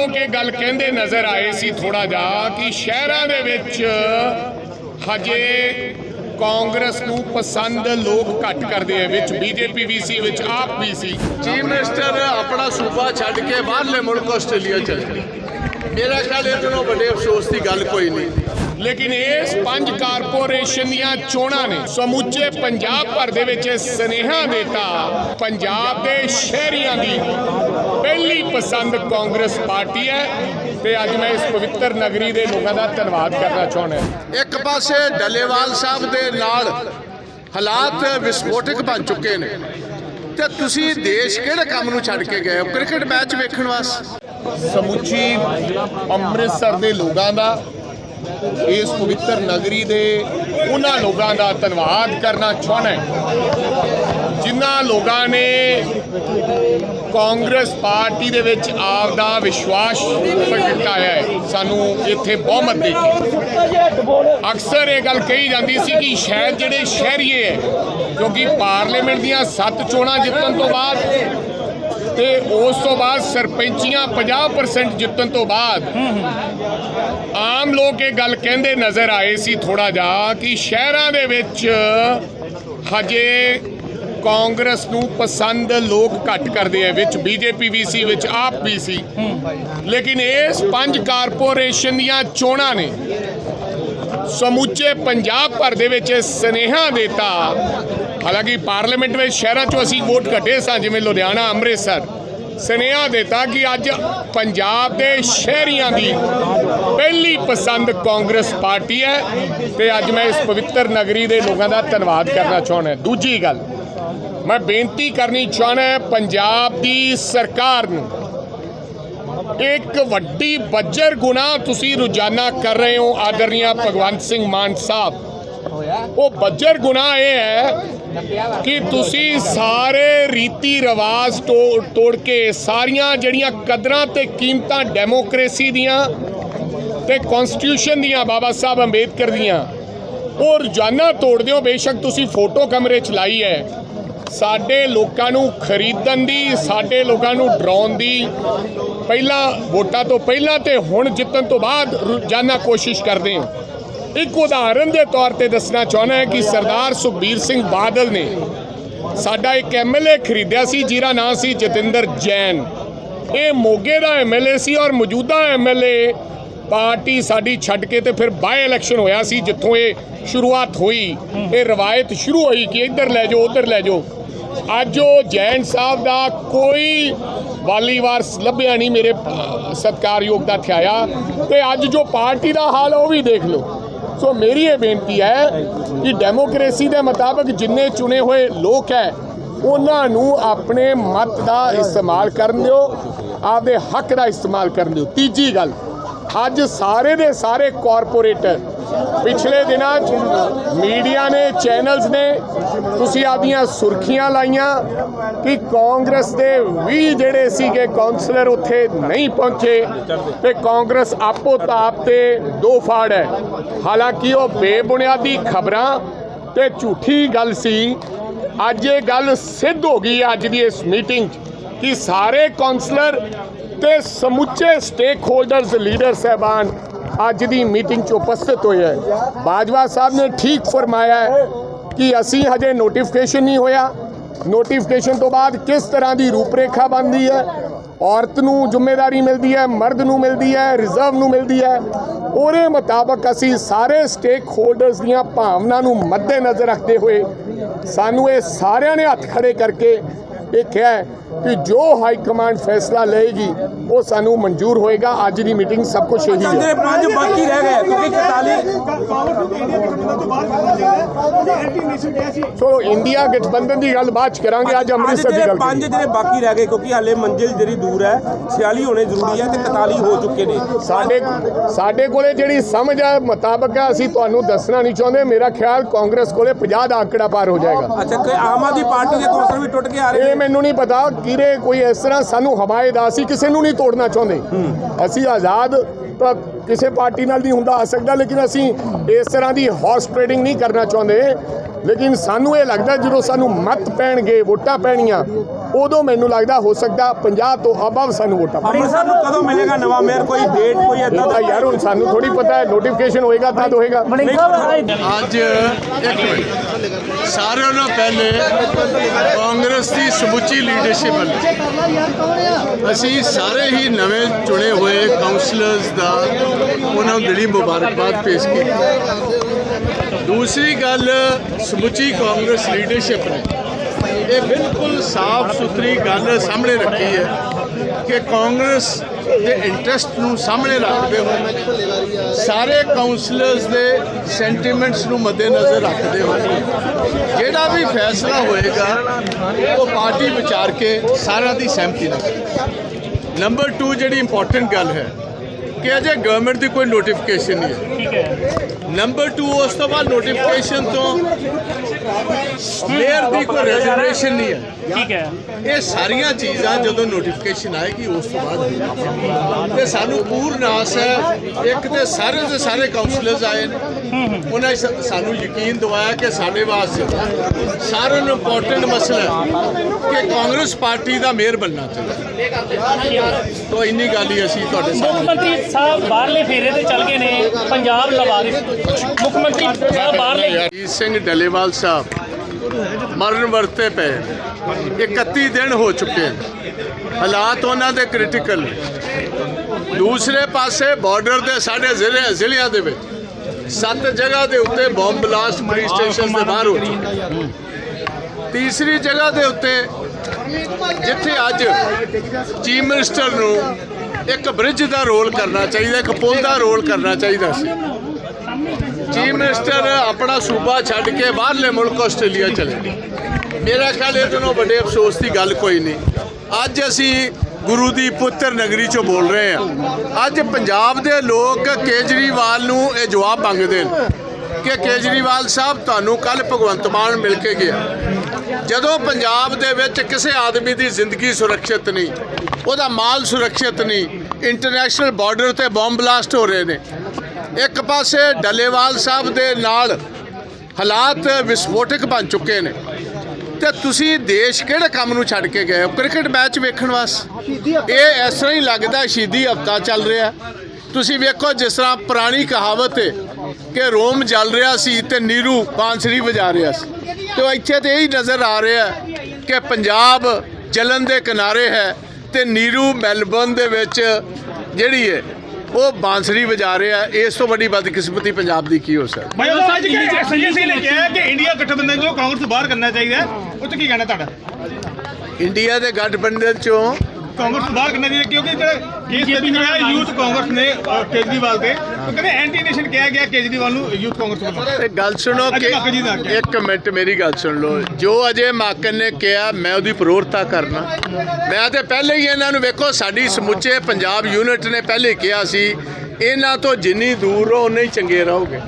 ਲੋਕ ਇਹ ਗੱਲ ਕਹਿੰਦੇ ਨਜ਼ਰ ਆਏ ਸੀ ਥੋੜਾ ਜਿਹਾ ਕਿ ਸ਼ਹਿਰਾਂ ਦੇ ਵਿੱਚ ਹਜੇ ਕਾਂਗਰਸ ਨੂੰ ਪਸੰਦ ਲੋਕ ਘੱਟ ਕਰਦੇ ਆ, ਵਿੱਚ ਬੀਜੇਪੀ ਵੀ ਸੀ, ਵਿੱਚ ਆਪ ਵੀ ਸੀ। ਚੀਫ ਮਿਨਿਸਟਰ ਆਪਣਾ ਸੂਬਾ ਛੱਡ ਕੇ ਬਾਹਰਲੇ ਮੁਲਕ ਆਸਟ੍ਰੇਲੀਆ ਚਲੇ ਗਏ। ਮੇਰਾ ਖਿਆਲ ਇਹ ਤੋਂ ਵੱਡੇ ਅਫਸੋਸ ਦੀ ਗੱਲ ਕੋਈ ਨਹੀਂ। ਲੇਕਿਨ ਇਸ ਪੰਜ ਕਾਰਪੋਰੇਸ਼ਨ ਦੀਆਂ ਚੋਣਾਂ ਨੇ ਸਮੁੱਚੇ ਪੰਜਾਬ ਭਰ ਦੇ ਵਿੱਚ ਸੁਨੇਹਾ ਦਿੱਤਾ ਪੰਜਾਬ ਦੇ ਸ਼ਹਿਰੀਆਂ ਦੀ। ਪਹਿਲੀ ਪਸੰਦ ਕਾਂਗਰਸ ਪਾਰਟੀ ਹੈ ਤੇ ਅੱਜ ਮੈਂ ਇਸ ਪਵਿੱਤਰ ਨਗਰੀ ਦੇ ਲੋਕਾਂ ਦਾ ਧੰਨਵਾਦ ਕਰਨਾ ਚਾਹੁੰਦਾ ਇੱਕ ਪਾਸੇ ਡੱਲੇਵਾਲ ਸਾਹਿਬ ਦੇ ਨਾਲ ਹਾਲਾਤ ਵਿਸਫੋਟਕ ਬਣ ਚੁੱਕੇ ਨੇ ਤੇ ਤੁਸੀਂ ਦੇਸ਼ ਕਿਹੜੇ ਕੰਮ ਨੂੰ ਛੱਡ ਕੇ ਗਏ ਹੋ? ਕ੍ਰਿਕਟ ਮੈਚ ਵੇਖਣ ਵਾਸਤੇ? ਸਮੁੱਚੀ ਅੰਮ੍ਰਿਤਸਰ ਦੇ ਲੋਕਾਂ ਦਾ ਇਸ ਪਵਿੱਤਰ ਨਗਰੀ ਦੇ ਉਹਨਾਂ ਲੋਕਾਂ ਦਾ ਧੰਨਵਾਦ ਕਰਨਾ ਚਾਹੁੰਦਾ ਜਿਨ੍ਹਾਂ ਲੋਕਾਂ ਨੇ ਕਾਂਗਰਸ ਪਾਰਟੀ ਦੇ ਵਿੱਚ ਆਪ ਦਾ ਵਿਸ਼ਵਾਸ ਪ੍ਰਗਟਾਇਆ ਹੈ, ਸਾਨੂੰ ਇੱਥੇ ਬਹੁਮਤ ਦੇ ਕੇ। ਅਕਸਰ ਇਹ ਗੱਲ ਕਹੀ ਜਾਂਦੀ ਸੀ ਕਿ ਸ਼ਾਇਦ ਜਿਹੜੇ ਸ਼ਹਿਰੀਏ ਹੈ ਕਿਉਂਕਿ ਪਾਰਲੀਮੈਂਟ ਦੀਆਂ ਸੱਤ ਚੋਣਾਂ ਜਿੱਤਣ ਤੋਂ ਬਾਅਦ ਤੇ ਉਸ ਤੋਂ ਬਾਅਦ ਸਰਪੰਚੀਆਂ 50% ਜਿੱਤਣ ਤੋਂ ਬਾਅਦ ਆਮ ਲੋਕ ਇਹ ਗੱਲ ਕਹਿੰਦੇ ਨਜ਼ਰ ਆਏ ਸੀ ਥੋੜਾ ਜਿਹਾ ਕਿ ਸ਼ਹਿਰਾਂ ਦੇ ਵਿੱਚ ਹਜੇ ਕਾਂਗਰਸ ਨੂੰ ਪਸੰਦ ਲੋਕ ਘੱਟ ਕਰਦੇ ਆ, ਵਿੱਚ ਬੀਜੇਪੀ ਵੀ ਸੀ, ਵਿੱਚ ਆਪ ਵੀ ਸੀ। ਲੇਕਿਨ ਇਸ ਪੰਜ ਕਾਰਪੋਰੇਸ਼ਨ ਦੀਆਂ ਚੋਣਾਂ ਨੇ, ਸਮੁੱਚੇ ਪੰਜਾਬ ਭਰ ਦੇ ਵਿੱਚ ਇਹ ਸੁਨੇਹਾ ਦਿੱਤਾ ਹਾਲਾਂਕਿ ਪਾਰਲੀਮੈਂਟ ਵਿੱਚ ਸ਼ਹਿਰਾਂ 'ਚੋਂ ਅਸੀਂ ਵੋਟ ਘਟੇ ਸਾਂ, ਜਿਵੇਂ ਲੁਧਿਆਣਾ, ਅੰਮ੍ਰਿਤਸਰ। ਸੁਨੇਹਾ ਦਿੱਤਾ ਕਿ ਅੱਜ ਪੰਜਾਬ ਦੇ ਸ਼ਹਿਰੀਆਂ ਦੀ ਪਹਿਲੀ ਪਸੰਦ ਕਾਂਗਰਸ ਪਾਰਟੀ ਹੈ ਤੇ ਅੱਜ ਮੈਂ ਇਸ ਪਵਿੱਤਰ ਨਗਰੀ ਦੇ ਲੋਕਾਂ ਦਾ ਧੰਨਵਾਦ ਕਰਨਾ ਚਾਹੁੰਦਾ ਦੂਜੀ ਗੱਲ, ਮੈਂ ਬੇਨਤੀ ਕਰਨੀ ਚਾਹੁੰਦਾ ਪੰਜਾਬ ਦੀ ਸਰਕਾਰ ਨੂੰ ਇੱਕ ਵੱਡੀ ਬੱਜਰ ਗੁਨਾਹ ਤੁਸੀਂ ਰੋਜ਼ਾਨਾ ਕਰ ਰਹੇ ਹੋ, ਆਦਰਨੀਆ ਭਗਵੰਤ ਸਿੰਘ ਮਾਨ ਸਾਹਿਬ। ਉਹ ਬੱਜਰ ਗੁਨਾਹ ਇਹ ਹੈ ਕਿ ਤੁਸੀਂ ਸਾਰੇ ਰੀਤੀ ਰਿਵਾਜ ਤੋੜ ਤੋੜ ਕੇ ਸਾਰੀਆਂ ਜਿਹੜੀਆਂ ਕਦਰਾਂ ਤੇ ਕੀਮਤਾਂ ਡੈਮੋਕ੍ਰੇਸੀ ਦੀਆਂ ਤੇ ਕਨਸਟੀਟਿਊਸ਼ਨ ਦੀਆਂ ਬਾਬਾ ਸਾਹਿਬ ਅੰਬੇਦਕਰ ਦੀਆਂ, ਉਹ ਰੋਜ਼ਾਨਾ ਤੋੜਦੇ ਹੋ, ਬੇਸ਼ੱਕ ਤੁਸੀਂ ਫੋਟੋ ਕਮਰੇ 'ਚ ਲਾਈ ਹੈ। ਸਾਡੇ ਲੋਕਾਂ ਨੂੰ ਖਰੀਦਣ ਦੀ, ਸਾਡੇ ਲੋਕਾਂ ਨੂੰ ਡਰਾਉਣ ਦੀ, ਪਹਿਲਾਂ ਵੋਟਾਂ ਤੋਂ ਪਹਿਲਾਂ ਤੇ ਹੁਣ ਜਿੱਤਣ ਤੋਂ ਬਾਅਦ ਰੋਜ਼ਾਨਾ ਕੋਸ਼ਿਸ਼ ਕਰਦੇ ਹੋ। ਇੱਕ ਉਦਾਹਰਨ ਦੇ ਤੌਰ ਤੇ ਦੱਸਣਾ ਚਾਹੁੰਦਾ ਹਾਂ ਕਿ ਸਰਦਾਰ ਸੁਖਬੀਰ ਸਿੰਘ ਬਾਦਲ ਨੇ ਸਾਡਾ ਇੱਕ ਐਮਐਲਏ ਖਰੀਦਿਆ ਸੀ ਜਿਹਦਾ ਨਾਂ ਸੀ ਜਤਿੰਦਰ ਜੈਨ। ਇਹ ਮੋਗੇ ਦਾ ਐਮਐਲਏ ਸੀ ਔਰ ਮੌਜੂਦਾ ਐਮਐਲਏ ਪਾਰਟੀ ਸਾਡੀ ਛੱਡ ਕੇ ਤੇ ਫਿਰ ਬਾਏ ਇਲੈਕਸ਼ਨ ਹੋਇਆ ਸੀ ਜਿੱਥੋਂ ਇਹ ਸ਼ੁਰੂਆਤ ਹੋਈ। ਇਹ ਰਵਾਇਤ ਸ਼ੁਰੂ ਹੋਈ ਕਿ ਇੱਧਰ ਲੈ ਜਾਓ ਉੱਧਰ ਲੈ ਜਾਓ। ਅੱਜ ਉਹ ਜੈਨ ਸਾਹਿਬ ਦਾ ਕੋਈ ਵਾਲੀ ਵਾਰਸ ਲੱਭਿਆ ਨਹੀਂ ਮੇਰੇ ਅਹ, ਸਤਿਕਾਰਯੋਗ ਦਾ ਥਿਆਇਆ। ਤੇ ਅੱਜ ਜੋ ਪਾਰਟੀ ਦਾ ਹਾਲ ਉਹ ਵੀ ਦੇਖ ਲਓ। ਸੋ ਮੇਰੀ ਇਹ ਬੇਨਤੀ ਹੈ ਕਿ ਡੈਮੋਕ੍ਰੇਸੀ ਦੇ ਮੁਤਾਬਕ ਜਿੰਨੇ ਚੁਣੇ ਹੋਏ ਲੋਕ ਹੈ, ਉਹਨਾਂ ਨੂੰ ਆਪਣੇ ਮਤ ਦਾ ਇਸਤੇਮਾਲ ਕਰਨ ਦਿਓ, ਆਪਦੇ ਹੱਕ ਦਾ ਇਸਤੇਮਾਲ ਕਰਨ ਦਿਓ। ਤੀਜੀ ਗੱਲ, ਅੱਜ ਸਾਰੇ ਦੇ ਸਾਰੇ ਕਾਰਪੋਰੇਟਰ ਪਿਛਲੇ ਦਿਨਾਂ 'ਚ ਮੀਡੀਆ ਨੇ, ਚੈਨਲਸ ਨੇ ਤੁਸੀਂ ਆਪਦੀਆਂ ਸੁਰਖੀਆਂ ਲਾਈਆਂ ਕਿ ਕਾਂਗਰਸ ਦੇ 20 ਜਿਹੜੇ ਸੀਗੇ ਕਾਉਂਸਲਰ ਉੱਥੇ ਨਹੀਂ ਪਹੁੰਚੇ ਤੇ ਕਾਂਗਰਸ ਆਪੋ ਤਾਪ ਤੇ ਦੋ ਫਾੜ ਹੈ। ਹਾਲਾਂਕਿ ਉਹ ਬੇਬੁਨਿਆਦੀ ਖਬਰਾਂ ਤੇ ਝੂਠੀ ਗੱਲ ਸੀ। ਅੱਜ ਇਹ ਗੱਲ ਸਿੱਧ ਹੋ ਗਈ ਹੈ ਅੱਜ ਦੀ ਇਸ ਮੀਟਿੰਗ 'ਚ ਕਿ ਸਾਰੇ ਕਾਉਂਸਲਰ ਤੇ ਸਮੁੱਚੇ ਸਟੇਕ ਹੋਲਡਰਸ ਲੀਡਰ ਸਹਿਬਾਨ ਅੱਜ ਦੀ ਮੀਟਿੰਗ 'ਚ ਉਪਸਥਿਤ ਹੋਏ ਹੈ। ਬਾਜਵਾ ਸਾਹਿਬ ਨੇ ਠੀਕ ਫਰਮਾਇਆ ਹੈ ਕਿ ਅਸੀਂ ਹਜੇ ਨੋਟੀਫਿਕੇਸ਼ਨ ਨਹੀਂ ਹੋਇਆ। ਨੋਟੀਫਿਕੇਸ਼ਨ ਤੋਂ ਬਾਅਦ ਕਿਸ ਤਰ੍ਹਾਂ ਦੀ ਰੂਪਰੇਖਾ ਬਣਦੀ ਹੈ? ਔਰਤ ਨੂੰ ਜ਼ਿੰਮੇਵਾਰੀ ਮਿਲਦੀ ਹੈ, ਮਰਦ ਨੂੰ ਮਿਲਦੀ ਹੈ ਰਿਜ਼ਰਵ ਨੂੰ ਮਿਲਦੀ ਹੈ। ਉਹਦੇ ਮੁਤਾਬਕ ਅਸੀਂ ਸਾਰੇ ਸਟੇਕ ਹੋਲਡਰਸ ਦੀਆਂ ਭਾਵਨਾ ਨੂੰ ਮੱਦੇਨਜ਼ਰ ਰੱਖਦੇ ਹੋਏ ਸਾਨੂੰ ਇਹ ਸਾਰਿਆਂ ਨੇ ਹੱਥ ਖੜੇ ਕਰਕੇ ਇਹ ਕਿਹਾ ਕਿ ਜੋ ਹਾਈ ਕਮਾਂਡ ਫੈਸਲਾ ਲਏਗੀ ਉਹ ਸਾਨੂੰ ਮਨਜ਼ੂਰ ਹੋਏਗਾ। ਅੱਜ ਦੀ ਮੀਟਿੰਗ ਸਭ ਕੁਝ ਇਹੀ ਹੈ। ਪੰਜ ਬਾਕੀ ਰਹਿ ਗਏ ਕਿਉਂਕਿ 44 ਸੋ ਇੰਡੀਆ ਗਠਬੰਧਨ ਦੀ ਗੱਲ ਬਾਅਦ ਚ ਕਰਾਂਗੇ ਅੱਜ ਅੰਮ੍ਰਿਤਸਰ ਦੀ ਗੱਲ ਪੰਜ। ਜਿਹੜੇ ਬਾਕੀ ਰਹਿ ਗਏ ਕਿਉਂਕਿ ਹਾਲੇ ਮੰਜ਼ਿਲ ਜਿਹੜੀ ਦੂਰ ਹੈ 46 ਹੋਣੇ ਜ਼ਰੂਰੀ ਹੈ ਤੇ 41 ਹੋ ਚੁੱਕੇ ਨੇ। ਸਾਡੇ ਸਾਡੇ ਕੋਲੇ ਜਿਹੜੀ ਸਮਝ ਹੈ ਮੁਤਾਬਕ ਹੈ ਅਸੀਂ ਤੁਹਾਨੂੰ ਦੱਸਣਾ ਨਹੀਂ ਚਾਹੁੰਦੇ। ਮੇਰਾ ਖਿਆਲ ਕਾਂਗਰਸ ਕੋਲੇ 50 ਦਾ ਆંકੜਾ ਪਾਰ ਹੋ ਜਾਏਗਾ। ਅੱਛਾ ਕਿ ਆਮ ਆਦਮੀ ਪਾਰਟੀ ਦੇ ਕੌਂਸਲਰ ਵੀ ਟੁੱਟ ਕੇ ਆ ਰਹੇ ਨੇ? ਮੈਨੂੰ ਨਹੀਂ ਪਤਾ ਕਿਰੇ ਕੋਈ ਇਸ ਤਰ੍ਹਾਂ ਸਾਨੂੰ ਹਮਾਇਤ ਆ ਅਸੀਂ ਕਿਸੇ ਨੂੰ ਨਹੀਂ ਤੋੜਨਾ ਚਾਹੁੰਦੇ। ਅਸੀਂ ਆਜ਼ਾਦ ਤਾਂ ਕਿਸੇ ਪਾਰਟੀ ਨਾਲ ਨਹੀਂ ਹੁੰਦਾ ਆ ਸਕਦਾ, ਲੇਕਿਨ ਅਸੀਂ ਇਸ ਤਰ੍ਹਾਂ ਦੀ ਹਾਰਸ ਟ੍ਰੇਡਿੰਗ ਨਹੀਂ ਕਰਨਾ ਚਾਹੁੰਦੇ। ਲੇਕਿਨ ਸਾਨੂੰ ਇਹ ਲੱਗਦਾ ਜਦੋਂ ਸਾਨੂੰ ਮਤ ਪੈਣਗੇ ਵੋਟਾਂ ਪੈਣੀਆਂ ਉਦੋਂ ਮੈਨੂੰ ਲੱਗਦਾ ਹੋ ਸਕਦਾ 50 ਤੋਂ ਅਬਵ ਸਾਨੂੰ ਵੋਟਾਂ। ਅੰਮ੍ਰਿਤਸਰ ਨੂੰ ਕਦੋਂ ਮਿਲੇਗਾ ਨਵਾਂ ਮੇਅਰ? ਕੋਈ ਡੇਟ ਕੋਈ ਤਾਂ ਦਾ? ਯਾਰ ਹੁਣ ਸਾਨੂੰ ਥੋੜੀ ਪਤਾ ਹੈ ਨੋਟੀਫਿਕੇਸ਼ਨ ਹੋਏਗਾ ਤਾਂ ਹੋਏਗਾ। ਅੱਜ ਇੱਕ ਮਿੰਟ। ਸਾਰਿਆਂ ਨਾਲੋਂ ਪਹਿਲੇ ਕਾਂਗਰਸ ਦੀ ਸਮੁੱਚੀ ਲੀਡਰਸ਼ਿਪ ਵੱਲੋਂ। ਅਸੀਂ ਸਾਰੇ ਹੀ ਨਵੇਂ ਚੁਣੇ ਹੋਏ ਕਾਉਂਸਲਰਸ ਦਾ ਉਹਨਾਂ ਨੂੰ ਦਿਲੀ ਮੁਬਾਰਕਬਾਦ ਪੇਸ਼ ਕੀਤੀ। ਦੂਸਰੀ ਗੱਲ, ਸਮੁੱਚੀ ਕਾਂਗਰਸ ਲੀਡਰਸ਼ਿਪ ਨੇ। ਇਹ ਬਿਲਕੁਲ ਸਾਫ਼ ਸੁਥਰੀ ਗੱਲ ਸਾਹਮਣੇ ਰੱਖੀ ਹੈ ਕਿ ਕਾਂਗਰਸ ਦੇ ਇੰਟਰਸਟ ਨੂੰ ਸਾਹਮਣੇ ਰੱਖਦੇ ਹੋਏ ਸਾਰੇ ਕਾਉਂਸਲਰਸ ਦੇ ਸੈਂਟੀਮੈਂਟਸ ਨੂੰ ਮੱਦੇਨਜ਼ਰ ਰੱਖਦੇ ਹੋਏ ਜਿਹੜਾ ਵੀ ਫੈਸਲਾ ਹੋਏਗਾ, ਉਹ ਪਾਰਟੀ ਵਿਚਾਰ ਕੇ ਸਾਰਿਆਂ ਦੀ ਸਹਿਮਤੀ ਨਾਲ। ਨੰਬਰ 2 ਜਿਹੜੀ ਇੰਪੋਰਟੈਂਟ ਗੱਲ ਹੈ ਕਿ ਅਜੇ ਗਵਰਨਮੈਂਟ ਦੀ ਕੋਈ ਨੋਟੀਫਿਕੇਸ਼ਨ ਨਹੀਂ ਹੈ। ਠੀਕ ਹੈ। ਨੰਬਰ 2 ਉਸ ਤੋਂ ਬਾਅਦ ਨੋਟੀਫਿਕੇਸ਼ਨ ਤੋਂ ਮੇਅਰ ਦੀ ਕੋਈ ਰੈਜ਼ਰਵੇਸ਼ਨ ਨਹੀਂ ਹੈ। ਠੀਕ ਹੈ। ਇਹ ਸਾਰੀਆਂ ਚੀਜ਼ਾਂ ਜਦੋਂ ਨੋਟੀਫਿਕੇਸ਼ਨ ਆਏਗੀ ਉਸ ਤੋਂ ਬਾਅਦ। ਤੇ ਸਾਨੂੰ ਪੂਰਨ ਆਸ ਹੈ ਇੱਕ ਤੇ ਸਾਰੇ ਦੇ ਸਾਰੇ ਕਾਉਂਸਲਰਸ ਆਏ ਨੇ। ਉਹਨਾਂ ਸਾਨੂੰ ਯਕੀਨ ਦਿਵਾਇਆ ਕਿ ਸਾਡੇ ਵਾਸਤੇ ਸਾਰਿਆਂ ਨੂੰ ਇੰਪੋਰਟੈਂਟ ਮਸਲਾ ਹੈ ਕਿ ਕਾਂਗਰਸ ਪਾਰਟੀ ਦਾ ਮੇਅਰ ਬਣਨਾ ਚਾਹੀਦਾ। ਤੋਂ ਇੰਨੀ ਗੱਲ ਹੀ ਅਸੀਂ ਤੁਹਾਡੇ ਮੁੱਖ ਮੰਤਰੀ ਸਾਹਿਬ ਬਾਹਰਲੇ ਫੇਰੇ ਤੇ ਚੱਲ ਗਏ ਨੇ ਪੰਜਾਬ ਲਵਾਰਿਸ ਮੁੱਖ ਮੰਤਰੀ ਸਾਹਿਬ ਬਾਹਰਲੇ ਜੀਤ ਸਿੰਘ ਡੱਲੇਵਾਲ ਸਾਹਿਬ ਮਰਨ ਵਰਤੇ ਪਏ 31 ਦਿਨ ਹੋ ਚੁੱਕੇ ਹਾਲਾਤ ਉਹਨਾਂ ਦੇ ਕ੍ਰਿਟੀਕਲ ਦੂਸਰੇ ਪਾਸੇ ਬਾਰਡਰ ਦੇ ਸਾਡੇ ਜ਼ਿਲ੍ਹੇ ਜ਼ਿਲ੍ਹਿਆਂ ਦੇ ਵਿੱਚ ਸੱਤ ਜਗ੍ਹਾ ਦੇ ਉੱਤੇ ਬੰਬ ਬਲਾਸਟ ਪੁਲਿਸ ਸਟੇਸ਼ਨ ਦੇ ਬਾਹਰ ਹੋ ਚੁੱਕੇ। ਤੀਸਰੀ ਜਗ੍ਹਾ ਦੇ ਉੱਤੇ ਜਿੱਥੇ ਅੱਜ ਚੀਫ ਮਿਨਿਸਟਰ ਨੂੰ ਇੱਕ ਬ੍ਰਿਜ ਦਾ ਰੋਲ ਕਰਨਾ ਚਾਹੀਦਾ ਇੱਕ ਪੁਲ ਦਾ ਰੋਲ ਕਰਨਾ ਚਾਹੀਦਾ ਸੀ। ਚੀਫ ਮਿਨਿਸਟਰ ਆਪਣਾ ਸੂਬਾ ਛੱਡ ਕੇ ਬਾਹਰਲੇ ਮੁਲਕ ਆਸਟ੍ਰੇਲੀਆ ਚਲੇ ਗਏ। ਮੇਰਾ ਖਿਆਲ ਇਹ ਤੋਂ ਵੱਡੇ ਅਫਸੋਸ ਦੀ ਗੱਲ ਕੋਈ ਨਹੀਂ। ਅੱਜ ਅਸੀਂ ਗੁਰੂ ਦੀ ਪੁੱਤਰ ਨਗਰੀ ਚੋਂ ਬੋਲ ਰਹੇ ਹਾਂ ਅੱਜ ਪੰਜਾਬ ਦੇ ਲੋਕ ਕੇਜਰੀਵਾਲ ਨੂੰ ਇਹ ਜਵਾਬ ਮੰਗਦੇ ਨੇ ਕਿ ਕੇਜਰੀਵਾਲ ਸਾਹਿਬ, ਤੁਹਾਨੂੰ ਕੱਲ ਭਗਵੰਤ ਮਾਨ ਮਿਲ ਕੇ ਗਿਆ। ਜਦੋਂ ਪੰਜਾਬ ਦੇ ਵਿੱਚ ਕਿਸੇ ਆਦਮੀ ਦੀ ਜ਼ਿੰਦਗੀ ਸੁਰੱਖਿਅਤ ਨਹੀਂ, ਉਹਦਾ ਮਾਲ ਸੁਰੱਖਿਅਤ ਨਹੀਂ ਇੰਟਰਨੈਸ਼ਨਲ ਬਾਰਡਰ ਤੇ ਬੰਬ ਬਲਾਸਟ ਹੋ ਰਹੇ ਨੇ। ਇੱਕ ਪਾਸੇ ਡੱਲੇਵਾਲ ਸਾਹਿਬ ਦੇ ਨਾਲ ਹਾਲਾਤ ਵਿਸਫੋਟਕ ਬਣ ਚੁੱਕੇ ਨੇ। ਤੇ ਤੁਸੀਂ ਦੇਸ਼ ਕਿਹੜੇ ਕੰਮ ਨੂੰ ਛੱਡ ਕੇ ਗਏ ਹੋ? ਕ੍ਰਿਕਟ ਮੈਚ ਵੇਖਣ ਵਾਸਤੇ ਇਹ ਇਸ ਤਰ੍ਹਾਂ ਹੀ ਲੱਗਦਾ ਸ਼ਹੀਦੀ ਹਫਤਾ ਚੱਲ ਰਿਹਾ। ਤੁਸੀਂ ਵੇਖੋ ਜਿਸ ਤਰ੍ਹਾਂ ਪੁਰਾਣੀ ਕਹਾਵਤ ਹੈ ਕਿ ਰੋਮ ਜਲ ਰਿਹਾ ਸੀ ਤੇ ਨੀਰੂ ਬਾਂਸਰੀ ਵਜਾ ਰਿਹਾ ਸੀ। ਤੇ ਇੱਥੇ ਤੇ ਇਹੀ ਨਜ਼ਰ ਆ ਰਿਹਾ ਕਿ ਪੰਜਾਬ ਜਲਨ ਦੇ ਕਿਨਾਰੇ ਹੈ ਤੇ ਨੀਰੂ ਮੈਲਬਰਨ ਦੇ ਵਿੱਚ ਜਿਹੜੀ ਹੈ ਉਹ ਬਾਂਸਰੀ ਵਜਾ ਰਿਹਾ ਇਸ ਤੋਂ ਵੱਡੀ ਬਦਕਿਸਮਤੀ ਪੰਜਾਬ ਦੀ ਕੀ ਹੋ ਸਕਦੀ? ਭਾਈ ਉਹ ਅੱਜ ਕਿ ਸੰਜੇ ਸਿੰਘ ਨੇ ਕਿਹਾ ਕਿ ਇੰਡੀਆ ਗਠਬੰਧਨ ਨੂੰ ਕਾਂਗਰਸ ਬਾਹਰ ਕਰਨਾ ਚਾਹੀਦਾ ਉਹ ਤੇ ਕੀ ਕਹਿਣਾ ਤੁਹਾਡਾ? ਇੰਡੀਆ ਦੇ ਗਠਬੰਧਨ ਚੋਂ ਕਾਂਗਰਸ ਤੋਂ ਬਾਹਰ ਕਰਨਾ ਚਾਹੀਦਾ ਕਿਉਂਕਿ ਜਿਹੜਾ ਕੇਸ ਦਰਜ ਹੋਇਆ ਯੂਥ ਕਾਂਗਰਸ ਨੇ ਅਹ, ਕੇਜਰੀਵਾਲ ਤੇ ਉਹ ਕਹਿੰਦੇ ਐਂਟੀ ਨੇਸ਼ਨ ਕਿਹਾ ਗਿਆ ਕੇਜਰੀਵਾਲ ਨੂੰ ਯੂਥ ਕਾਂਗਰਸ ਵੱਲੋਂ ਤੇ ਗੱਲ ਸੁਣੋ ਅੱਜ ਕਿ ਜੀ ਦਾ। ਇੱਕ ਮਿੰਟ ਮੇਰੀ ਗੱਲ ਸੁਣ ਲਓ। ਜੋ ਅਜੇ ਮਾਕਨ ਨੇ ਕਿਹਾ ਮੈਂ ਉਹਦੀ ਪ੍ਰੋਰਤਾ ਕਰਨਾ। ਮੈਂ ਤੇ ਪਹਿਲੇ ਹੀ ਇਹਨਾਂ ਨੂੰ ਵੇਖੋ ਸਾਡੀ ਸਮੁੱਚੇ ਪੰਜਾਬ ਯੂਨਿਟ ਨੇ ਪਹਿਲੇ ਕਿਹਾ ਸੀ ਇਹਨਾਂ ਤੋਂ ਜਿੰਨੀ ਦੂਰ ਰਹੋ ਉਨੇ ਹੀ ਚੰਗੇ ਰਹੋਗੇ।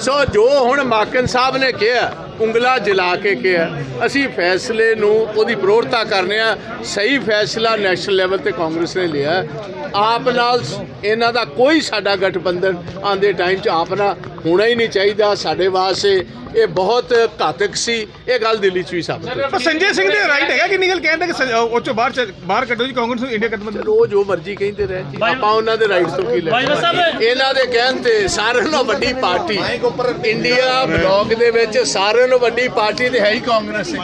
ਸੋ ਜੋ ਹੁਣ ਮਾਕਨ ਸਾਹਿਬ ਨੇ ਕਿਹਾ, ਉਂਗਲਾ ਜਲਾ ਕੇ ਕਿਹਾ, ਅਸੀਂ ਫੈਸਲੇ ਨੂੰ ਉਹਦੀ ਪ੍ਰੋਰਤਾ ਕਰਨੇ ਆ, ਸਹੀ ਫੈਸਲਾ ਨੈਸ਼ਨਲ ਲੈਵਲ ਤੇ ਕਾਂਗਰਸ ਨੇ ਲਿਆ। ਆਪ ਨਾਲ ਇਹਨਾਂ ਦਾ ਕੋਈ ਸਾਡਾ ਗਠਬੰਧਨ ਆਂਦੇ ਟਾਈਮ 'ਚ ਆਪ ਨਾਲ ਹੋਣਾ ਹੀ ਨਹੀਂ ਚਾਹੀਦਾ, ਸਾਡੇ ਵਾਸਤੇ ਇਹ ਬਹੁਤ ਘਾਤਕ ਸੀ ਇਹ ਗੱਲ ਦਿੱਲੀ 'ਚ ਵੀ ਸਾਬਤ ਹੋਈ। ਪਰ ਸੰਜੇ ਸਿੰਘ ਦੇ ਰਾਈਟ ਹੈਗਾ ਕਿ ਨਿਕਲ ਕਹਿੰਦਾ ਕਿ ਉਹ ਚੋਂ ਬਾਹਰ ਬਾਹਰ ਕੱਢੋ ਜੀ ਕਾਂਗਰਸ ਨੂੰ ਇੰਡੀਆ ਗਠਬੰਧਨ ਉਹ ਜੋ ਮਰਜ਼ੀ ਕਹਿੰਦੇ ਰਹੇ ਜੀ ਆਪਾਂ ਉਹਨਾਂ ਦੇ ਰਾਈਟਸ ਤੋਂ ਕੀ ਸਾਹਿਬ। ਇਹਨਾਂ ਦੇ ਕਹਿਣ ਤੇ ਸਾਰਿਆਂ ਨਾਲੋਂ ਵੱਡੀ ਪਾਰਟੀ ਇੰਡੀਆ ਬਲੌਕ ਦੇ ਵਿੱਚ ਸਾਰਿਆਂ ਨਾਲੋਂ ਵੱਡੀ ਪਾਰਟੀ ਤੇ ਹੈ ਹੀ ਕਾਂਗਰਸ